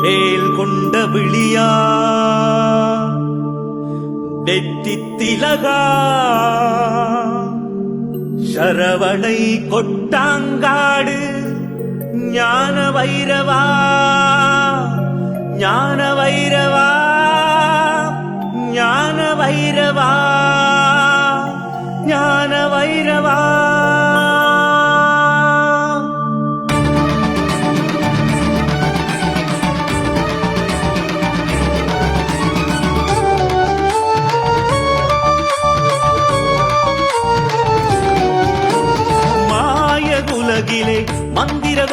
வேல் கொண்ட விழியா? வெற்றி திலகா? சரவணை கொட்டாங்காடு? ஞான வைரவா? ஞான வைரவா?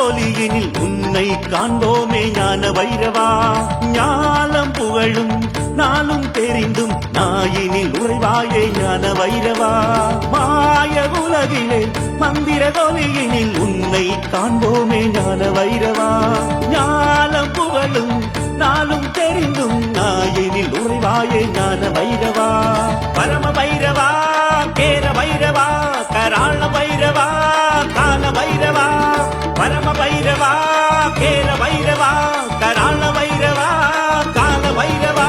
மந்திர உன்னை காண்போமே ஞான வைரவா ஞானம் புகழும் நாளும் தெரிந்தும் நாயினில் உறைவாயே ஞான வைரவா மாய உலகிலே மந்திர ஒலியினில் உன்னை காண்போமே ஞான வைரவா ஞானம் புகழும் நாளும் தெரிந்தும் நாயினில் உறைவாயே ஞான வைரவா பரம வைரவா கேர வைரவா கராள பைரவா கால பைரவா பரம பைரவா கேர பைரவா கராள பைரவா கால பைரவா.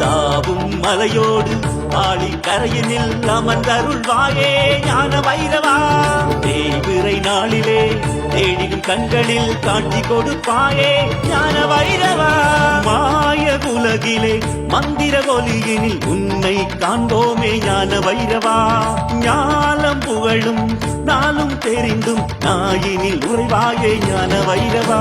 தாவும் மலையோடு ஆளி கரையினில் அமர்ந்தருள்வாயே ஞான பைரவா. தேய்பிறை நாளிலே தேடிடும் கண்களில் காட்சி கொடுப்பாயே ஞான வைரவா மாய உலகிலே மந்திர ஒலியினில் உன்னை காண்போமே ஞான வைரவா ஞான புகழும் நாளும் தெரிந்தும் நாயினில் உறைவாயே ஞான வைரவா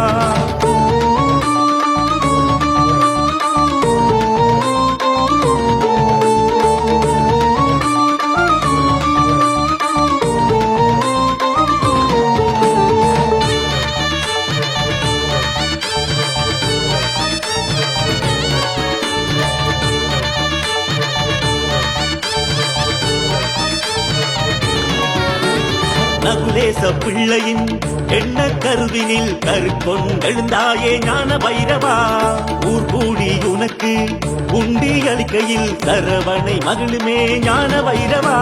நகுலேச பிள்ளையின் எண்ண கருவினில் கருக்கொண்டெழுந்தாயே ஞான பைரவா ஊர் கூடி உனக்கு உண்டி அளிக்கையில் சரவணை மகளுமே ஞான பைரவா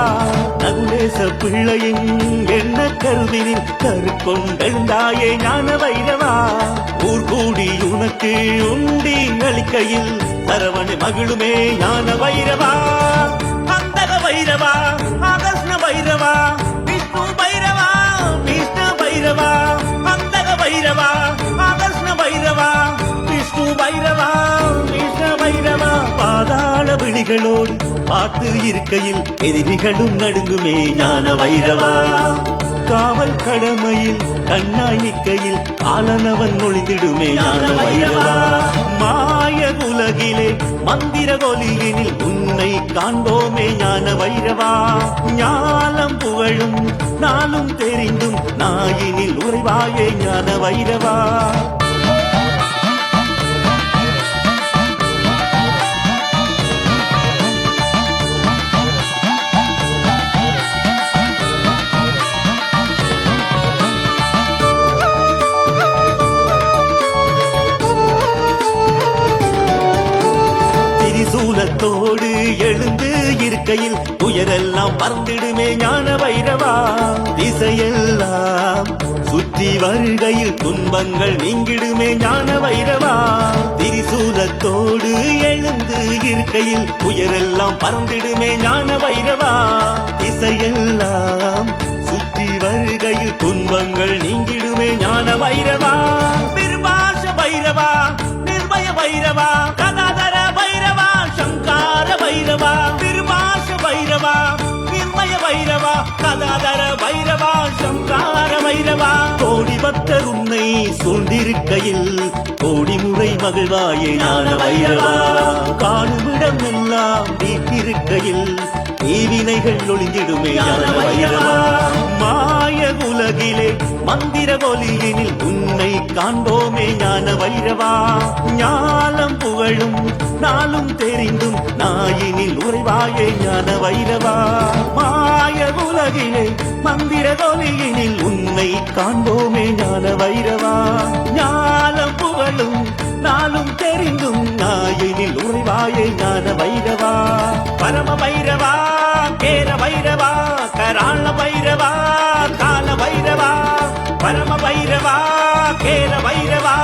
நகுலேச பிள்ளையின் எண்ண கருவினில் கருக்கொண்டெழுந்தாயே ஞான பைரவா ஊர் கூடி உனக்கு உண்டி அளிக்கையில் சரவணை மகளுமே ஞான பைரவா அந்தக வைரவா ஆகர்ஷ்ண வைரவா பைரவா கிருஷ்ண பைரவா பாதாள விழிகளோடு பார்த்து இருக்கையில் எதிரிகளும் நடுங்குமே ஞான வைரவா. காவல் கடமையில் கண்ணாய் நிற்கையில் காலனவன் ஒளிந்திடுமே ஞான வைரவா. மாய உலகிலே மந்திர ஒலியினில் உன்னை காண்போமே ஞான வைரவா. ஞானம் புகழும் நாளும் தெரிந்தும் நாயினில் உறைவாயே ஞான வைரவா. திரிசூலத்தோடு எழுந்து இருக்கையில் உயரெல்லாம் பறந்திடுமே ஞான வைரவா திசையெல்லாம் சுற்றி வருகையில் துன்பங்கள் நீங்கிடுமே ஞான வைரவா திரிசூலத்தோடு எழுந்து இருக்கையில் உயரெல்லாம் பறந்திடுமே ஞான வைரவா திசையெல்லாம் சுற்றி வருகையில் துன்பங்கள் நீங்கிடுமே ஞான வைரவா நிர்மய வைரவா கதாதர வைரவா சங்கார வைரவா. கோடி பக்தர் உன்னை சூழ்ந்திருக்கையில் கோடி முறை மகிழ்வாயே ஞான வைரவா. காணுமிடம் எல்லாம் வீட்டிருக்கையில் தீவினைகள் ஒளிந்திடுமே மாய உலகிலே மந்திர ஒலியினில் உன்னை காண்போமே ஞான வைரவா ஞானம் புகழும் நாளும் தெரிந்தும் நாயினில் உறைவாயே ஞான வைரவா மாய உலகிலே மந்திர ஒலியினில் உன்னை காண்போமே ஞான வைரவா ஞானம் புகழும் நாளும் தெரிந்தும் நாயினில் உறைவாயை ஞான வைரவா பரம வைரவா கேர வைரவா கராள வைரவா கால வைரவா பரம வைரவா கேர வைரவா